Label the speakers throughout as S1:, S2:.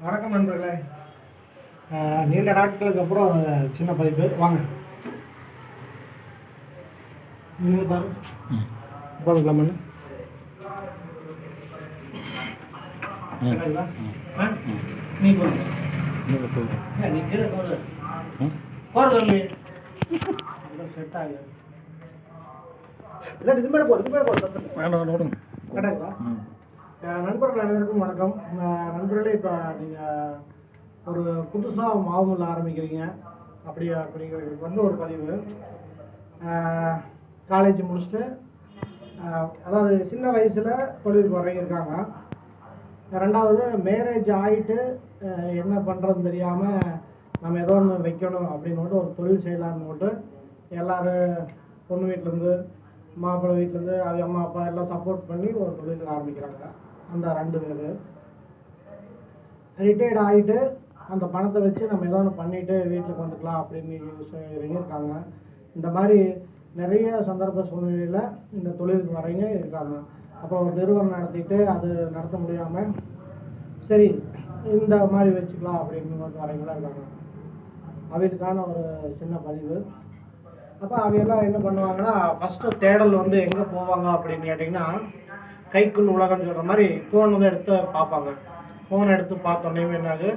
S1: வணக்கம் நண்பர்களே. நீண்ட நாட்களுக்கு அப்புறம் ஒரு சின்ன பதிப்பு வாங்க. நீங்கள் பாரு.
S2: ம்.
S1: போதுங்களா மண்ணு.
S2: ம்.
S1: கேட்டீங்களா?
S2: ம்.
S1: ஆ?
S2: ம்.
S1: நீ ஏன் நீ கீழே போடு. தம்பி. செட் ஆகுது இல்லை இது மேலே போடு இது மேலே நண்பர்கள் அனைவருக்கும் வணக்கம். நண்பர்களே இப்போ நீங்கள் ஒரு புதுசாக மாவுமில் ஆரம்பிக்கிறீங்க. அப்படி அப்படிங்கிறதுக்கு வந்து ஒரு பதிவு. காலேஜ் முடிச்சுட்டு அதாவது சின்ன வயசில் தொழிலுக்கு வர்றவங்க இருக்காங்க. ரெண்டாவது மேரேஜ் ஆகிட்டு என்ன பண்ணுறதுன்னு தெரியாமல் நம்ம ஏதோ ஒன்று வைக்கணும் அப்படின்னு ஒரு தொழில் செய்யலாம்னு மட்டும் எல்லோரும் பொண்ணு வீட்டிலேருந்து மாப்பிள்ளை வீட்டிலேருந்து அவங்க அம்மா அப்பா எல்லாம் சப்போர்ட் பண்ணி ஒரு தொழில் ஆரம்பிக்கிறாங்க. அந்த ரெண்டு பேர். ரிட்டையர்ட் ஆகிட்டு அந்த பணத்தை வச்சு நம்ம ஏதோ ஒன்று பண்ணிவிட்டு வீட்டுக்கு வந்துக்கலாம் அப்படின்னு யோசி- இருக்காங்க இந்த மாதிரி நிறைய சந்தர்ப்ப சூழ்நிலையில் இந்த தொழிலுக்கு வரவங்க இருக்காங்க. அப்புறம் ஒரு நிறுவனம் நடத்திட்டு அது நடத்த முடியாமல் சரி இந்த மாதிரி வச்சுக்கலாம் அப்படின்னு வரைங்களாம் இருக்காங்க. அவங்களுக்கான ஒரு சின்ன பதிவு. அப்போ அவையெல்லாம் என்ன பண்ணுவாங்கன்னா ஃபஸ்ட்டு தேடல் வந்து எங்கே போவாங்க அப்படின்னு கேட்டிங்கன்னா கைக்குள் உலகம்னு சொல்கிற மாதிரி ஃபோன் வந்து எடுத்து பார்ப்பாங்க. ஃபோன் எடுத்து பார்த்தோன்னே என்னாகு?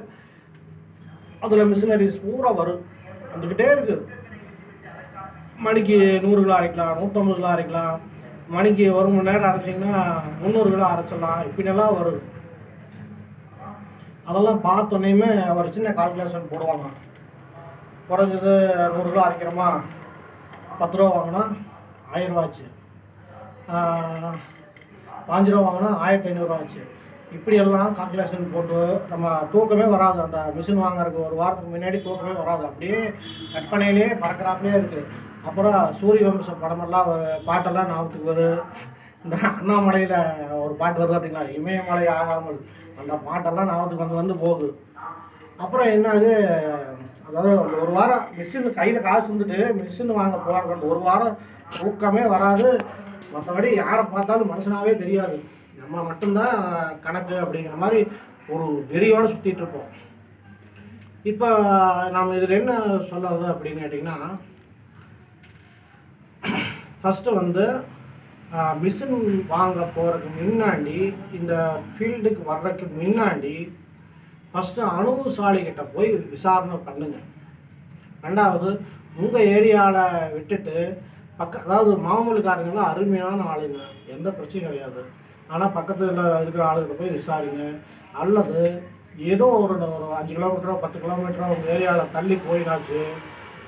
S1: அதில் மிஷினரிஸ் பூரா வரும். வந்துக்கிட்டே இருக்குது மணிக்கு நூறு கிலோ அரைக்கலாம் நூற்றம்பது கிலோ அரைக்கலாம். மணிக்கு ஒரு மணி நேரம் அரைச்சிங்கன்னா முந்நூறு கிலோ அரைச்சிடலாம். இப்படினெல்லாம் வருது அதெல்லாம் பார்த்தோன்னே ஒரு சின்ன கால்குலேஷன் போடுவாங்க. குறைஞ்சது நூறு கிலோ அரைக்கிறோமா? பத்து ரூபா வாங்கினா ஆயிரம் ரூபா ஆச்சு. பாஞ்சு ரூபா வாங்கினா ஆயிரத்தி ஐநூறுரூவா ஆச்சு. இப்படியெல்லாம் கால்குலேஷன் போட்டு நம்ம தூக்கமே வராது. அந்த மிஷின் வாங்குறதுக்கு ஒரு வாரத்துக்கு முன்னாடி தூக்கமே வராது. அப்படியே கற்பனையிலே பறக்கிறாப்புலே இருக்குது அப்புறம் சூரிய வம்ச படமெல்லாம் ஒரு பாட்டெல்லாம் ஞாபகத்துக்கு வரும் இந்த அண்ணாமலையில் ஒரு பாட்டு வருது பார்த்தீங்களா இமயமலை ஆகாமல். அந்த பாட்டெல்லாம் ஞாபகத்துக்கு வந்து வந்து போகுது. அப்புறம் என்னது? அதாவது ஒரு வாரம் மிஷின் கையில் காசு வந்துட்டு மிஷின் வாங்க போகிறது அந்த ஒரு வாரம் தூக்கமே வராது. மற்றபடி யாரை பார்த்தாலும் மனுஷனாவே தெரியாது. நம்ம மட்டும்தான் கணக்கு அப்படிங்கிற மாதிரி ஒரு வெறியோடு சுற்றிட்டு இருப்போம். இப்போ நாம் இதில் என்ன சொல்கிறது அப்படின்னு கேட்டிங்கன்னா ஃபஸ்ட்டு வந்து மிஷின் வாங்க போகிறதுக்கு முன்னாடி இந்த ஃபீல்டுக்கு வர்றதுக்கு முன்னாடி ஃபஸ்ட்டு அனுபவசாலிகிட்ட போய் விசாரணை பண்ணுங்க. ரெண்டாவது உங்கள் ஏரியாவில் விட்டுட்டு பக்க அதாவது மாமூலுக்காரங்களாம் அருமையான ஆளுங்க. எந்த பிரச்சனையும் கிடையாது. ஆனால் பக்கத்தில் இருக்கிற ஆளுகிட்ட போய் விசாரிங்க. அல்லது ஏதோ ஒரு ஒரு அஞ்சு கிலோமீட்டரோ பத்து கிலோமீட்டரோ உங்கள் ஏரியாவில் தள்ளி போயினாச்சு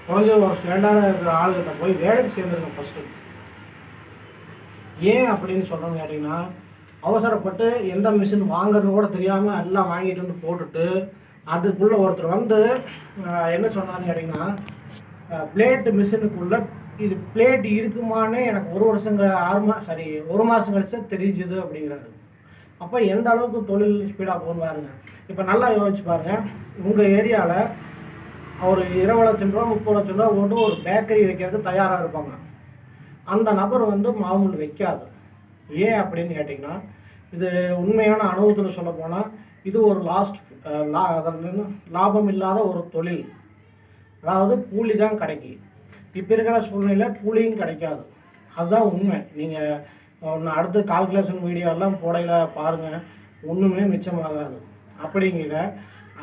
S1: குறைஞ்ச ஒரு ஸ்டாண்டர்டாக இருக்கிற ஆளுகிட்ட போய் வேலைக்கு சேர்ந்துருங்க ஃபஸ்ட்டு ஏன் அப்படின்னு சொல்கிறோன்னு கேட்டிங்கன்னா அவசரப்பட்டு எந்த மிஷின் வாங்குறதுன்னு கூட தெரியாமல் எல்லாம் வாங்கிட்டு வந்து போட்டுட்டு அதுக்குள்ளே ஒருத்தர் வந்து என்ன சொன்னார்னு கேட்டிங்கன்னா பிளேட்டு மிஷினுக்குள்ளே இது பிளேட் இருக்குமானே எனக்கு ஒரு வருஷங்க ஆறு மா சாரி ஒரு மாதம் கழிச்சு தெரிஞ்சுது அப்படிங்கிறாரு. அப்போ எந்த அளவுக்கு தொழில் ஸ்பீடாக போகணும் பாருங்க. இப்போ நல்லா யோசிச்சு பாருங்க. உங்கள் ஏரியாவில் ஒரு இருபது லட்சம் ரூபா முப்பது லட்சம் ரூபா போட்டு ஒரு பேக்கரி வைக்கிறதுக்கு தயாராக இருப்பாங்க. அந்த நபர் வந்து மாமூல் வைக்காது. ஏன் அப்படின்னு கேட்டிங்கன்னா இது உண்மையான அனுபவத்தில் சொல்ல போனால் இது ஒரு லாஸ்ட் லா அதில் லாபம் இல்லாத ஒரு தொழில். அதாவது கூலி தான் கிடைக்கி. இப்போ இருக்கிற சூழ்நிலையில் கூலியும் கிடைக்காது. அதுதான் உண்மை. நீங்கள் ஒன்று அடுத்து கால்குலேஷன் வீடியோ எல்லாம் போடையில் பாருங்கள் ஒன்றுமே மிச்சமாகாது. அப்படிங்கிற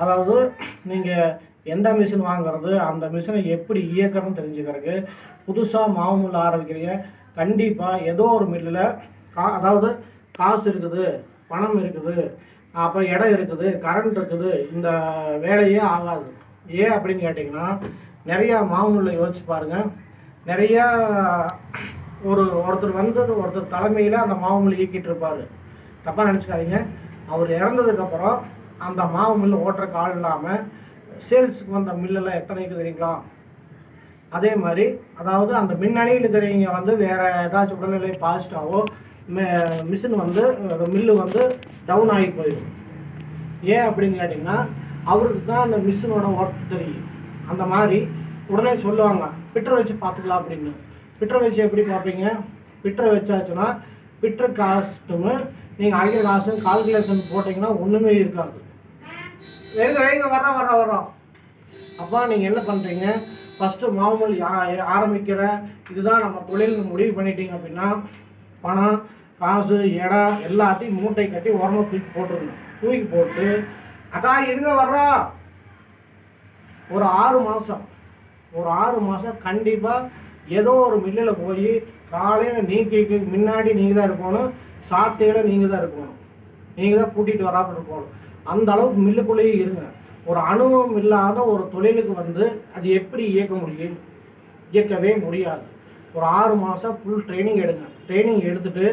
S1: அதாவது நீங்கள் எந்த மிஷின் வாங்குறது அந்த மிஷினை எப்படி இயக்கணும்னு தெரிஞ்சுக்கிறதுக்கு புதுசாக மாவு மில் ஆரம்பிக்கிறீங்க. கண்டிப்பாக ஏதோ ஒரு மில்லில் கா அதாவது காசு இருக்குது பணம் இருக்குது அப்புறம் இடம் இருக்குது கரண்ட் இருக்குது இந்த வேலையே ஆகாது. ஏன் அப்படின்னு கேட்டிங்கன்னா நிறையா மாவுமில்லை யோசிச்சு பாருங்கள் நிறையா ஒரு ஒருத்தர் வந்து ஒருத்தர் தலைமையில் அந்த மாவுமில் இயக்கிட்டு இருப்பார். தப்பாக நினச்சிக்காதீங்க. அவர் இறந்ததுக்கப்புறம் அந்த மாவு மில் ஓட்டுறக்கு ஆள் இல்லாமல் சேல்ஸுக்கு வந்த மில்லெல்லாம் எத்தனை இருக்குது தெரியுங்களா? அதே மாதிரி அதாவது அந்த மின்னணியில் இருக்கிறவங்க வந்து வேறு ஏதாச்சும் உடல்நிலை பாசிட்டாவோ மிஷின் வந்து மில்லு வந்து டவுன் ஆகி போயிடும். ஏன் அப்படின்னு கேட்டிங்கன்னா அவருக்கு தான் அந்த மிஷினோட ஒர்க் தெரியும். அந்த மாதிரி உடனே சொல்லுவாங்க பிட்டரை வச்சு பார்த்துக்கலாம் அப்படின்னு. பிட்டரை வச்சு எப்படி பார்ப்பீங்க? பிட்டரை வச்சாச்சுன்னா பிட்டர் காஸ்ட்டுமு நீங்கள் அடிக்கிற காசும் கால்குலேஷன் போட்டிங்கன்னா ஒன்றுமே இருக்காது. வேக வேக வர்றோம் வர்றோம் வரோம் அப்போ நீங்கள் என்ன பண்ணுறீங்க ஃபஸ்ட்டு மாமூல் யா- ஆரம்பிக்கிற இதுதான் நம்ம தொழில் முடிவு பண்ணிட்டீங்க அப்படின்னா பணம் காசு எடா எல்லாத்தையும் மூட்டை கட்டி உரமாக தூக்கி போட்டுருங்க தூக்கி போட்டு அக்கா இருங்க வர்றா. ஒரு ஆறு மாதம் ஒரு ஆறு மாதம் கண்டிப்பாக ஏதோ ஒரு மில்லில் போய் காலையில் நீக்கிக்கு முன்னாடி நீங்கள் தான் இருக்கணும் சாத்தையில் நீங்கள் தான் இருக்கணும். நீங்கள் தான் கூட்டிகிட்டு வராமல் இருக்கணும். அந்த அளவுக்கு மில்லுக்குள்ளேயே இருங்க. ஒரு அனுபவம் இல்லாத ஒரு தொழிலுக்கு வந்து அது எப்படி இயக்க முடியும்? இயக்கவே முடியாது. ஒரு ஆறு மாதம் ஃபுல் ட்ரைனிங் எடுங்க. ட்ரைனிங் எடுத்துட்டு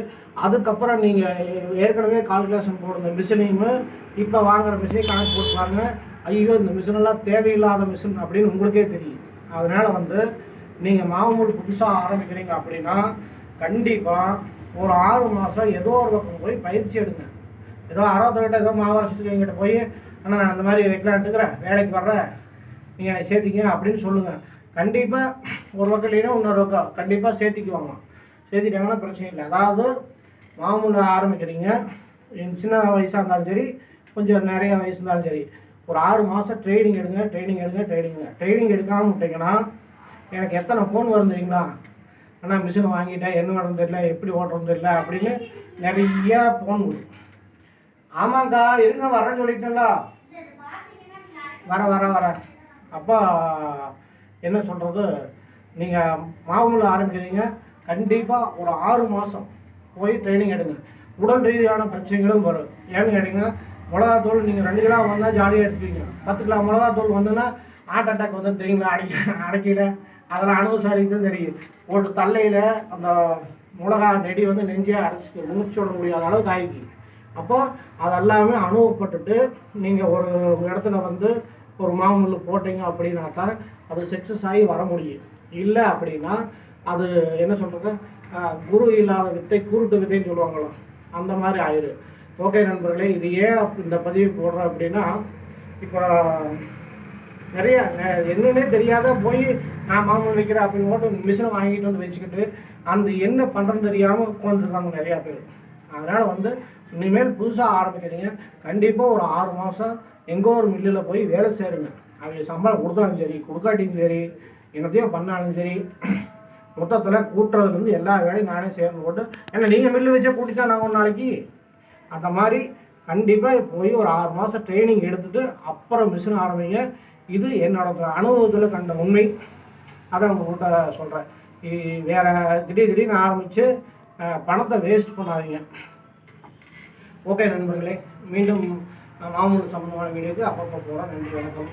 S1: அதுக்கப்புறம் நீங்கள் ஏற்கனவே கால்குலேஷன் போடுற மிஷினையும் இப்போ வாங்குகிற மிஷினையும் கணக்கு போட்டு பாருங்க. ஐயோ இந்த மிஷினெல்லாம் தேவையில்லாத மிஷின் அப்படின்னு உங்களுக்கே தெரியும். அதனால் வந்து நீங்கள் மாமூல் புதுசாக ஆரம்பிக்கிறீங்க அப்படின்னா கண்டிப்பாக ஒரு ஆறு மாதம் ஏதோ ஒரு பக்கம் போய் பயிற்சி எடுங்க. ஏதோ அறுபத்தெட்டு ஏதோ மாவரசத்துக்கு எங்கிட்ட போய் ஆனால் நான் அந்த மாதிரி வைக்கலான்ட்டுக்கிறேன் வேலைக்கு வர்றேன். நீங்கள் சேர்த்திங்க அப்படின்னு சொல்லுங்கள் கண்டிப்பாக ஒரு பக்கம் இல்லைன்னா இன்னொரு பக்கம். கண்டிப்பாக சேர்த்திக்குவாங்க. சேர்த்திட்டாங்கன்னா பிரச்சனை இல்லை. அதாவது மாமூல ஆரம்பிக்கிறீங்க. சின்ன வயசாக இருந்தாலும் சரி கொஞ்சம் நிறைய வயசு இருந்தாலும் சரி ஒரு ஆறு மாதம் ட்ரைனிங் எடுங்க ட்ரைனிங் எடுங்க ட்ரைனிங் ட்ரைனிங் எடுக்காமல் விட்டீங்கன்னா எனக்கு எத்தனை ஃபோன் வரும் தெரியுங்களா? அண்ணா மிஷின் வாங்கிட்டேன். என்ன நடந்து தெரியல. எப்படி ஓட்டுறது தெரியல. அப்படின்னு நிறைய ஃபோன் வரும். ஆமாக்கா இருங்க வரேன்னு சொல்லிட்டேன்ல. வர வர வர. அப்பா என்ன சொல்கிறது நீங்கள் மாவுமில் ஆரம்பிக்கிறீங்க. கண்டிப்பாக ஒரு ஆறு மாதம் போய் ட்ரைனிங் எடுங்க. உடல் ரீதியான பிரச்சனைகளும் வரும். ஏன்னு கேட்டிங்கன்னா மிளகாத்தூள் நீங்கள் ரெண்டு கிலோ வந்தால் ஜாலியாக எடுப்பீங்க. பத்து கிலோ மிளகாத்தூள் வந்ததுன்னா ஹார்ட் அட்டாக் வந்து தெரியுங்களா? அடிக்க அடைக்கல அதெல்லாம் அனுபவசாலிக்கு தான் தெரியும். ஒரு தள்ளையில் அந்த மிளகா நெடி வந்து நெஞ்சியாக அடைச்சி மூச்சு விட முடியாத அளவுக்கு ஆகிக்கு அப்போ அதெல்லாமே அனுபவப்பட்டுட்டு நீங்கள் ஒரு இடத்துல வந்து ஒரு மாமூல் போட்டீங்க அப்படின்னாக்கா அது சக்ஸஸ் ஆகி வர முடியும். இல்லை அப்படின்னா அது என்ன சொல்கிறது குரு இல்லாத வித்தை குருட்டு வித்தைன்னு சொல்லுவாங்களோ அந்த மாதிரி ஆயிரு. ஓகே நண்பர்களே இது ஏன் இந்த பதிவு போடுறேன் அப்படின்னா இப்போ நிறைய என்னன்னே தெரியாத போய் நான் மாமூல் வைக்கிறேன் அப்படின்னு போட்டு மிஷினை வாங்கிட்டு வந்து வச்சுக்கிட்டு அந்த என்ன பண்ணுறதுன்னு தெரியாமல் உட்காந்துருக்காங்க நிறையா பேர். அதனால் வந்து இனிமேல் புதுசாக ஆரம்பிக்கிறீங்க கண்டிப்பாக ஒரு ஆறு மாதம் எங்கோ ஒரு மில்லில் போய் வேலை சேருங்க. அவங்க சம்பளம் கொடுத்தாலும் சரி கொடுக்காட்டியும் சரி என்னத்தையும் பண்ணாலும் சரி மொத்தத்தில் கூட்டுறதுலேருந்து எல்லா வேலையும் நானே சேர்ந்து போட்டு ஏன்னா நீங்கள் மில்லு வச்சே கூட்டிட்டா நான் ஒரு நாளைக்கு. அந்த மாதிரி கண்டிப்பாக போய் ஒரு ஆறு மாதம் ட்ரைனிங் எடுத்துட்டு அப்புறம் மிஷின் ஆரம்பிங்க. இது என்னோட அனுபவத்தில் கண்ட உண்மை. அதை உங்கள்கிட்ட சொல்கிறேன் வேறு திடீர் திடீர்னு ஆரம்பித்து பணத்தை வேஸ்ட் பண்ணாதீங்க. ஓகே நண்பர்களே மீண்டும் நாமளும் சம்பந்தமான வீடியோக்கு அப்பப்போ போகிறோம் நன்றி வணக்கம்.